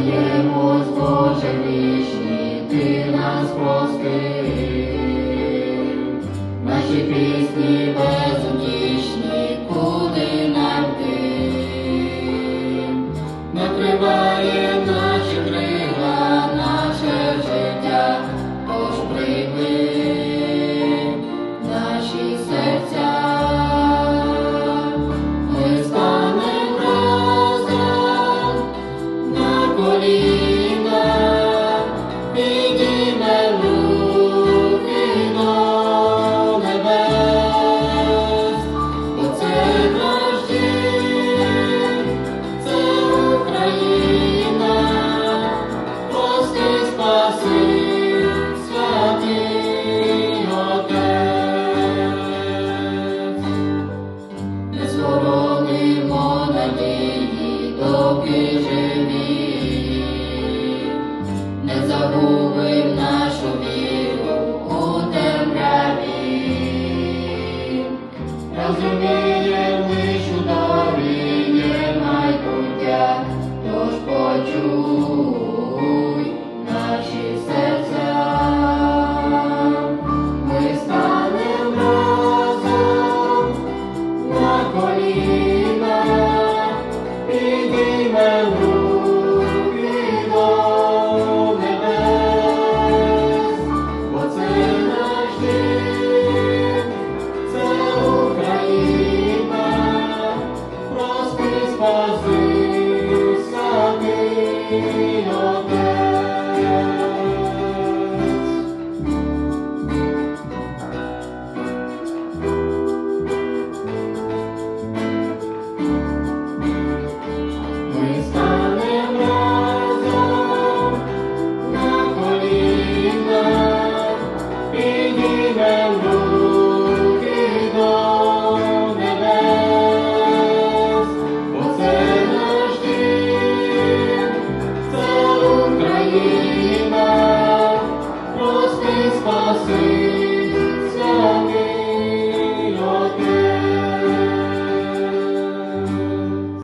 Молімось, Боже вічні, нас прости, наші пісні. поки не загубим нашу віру у темряві. fazer saber.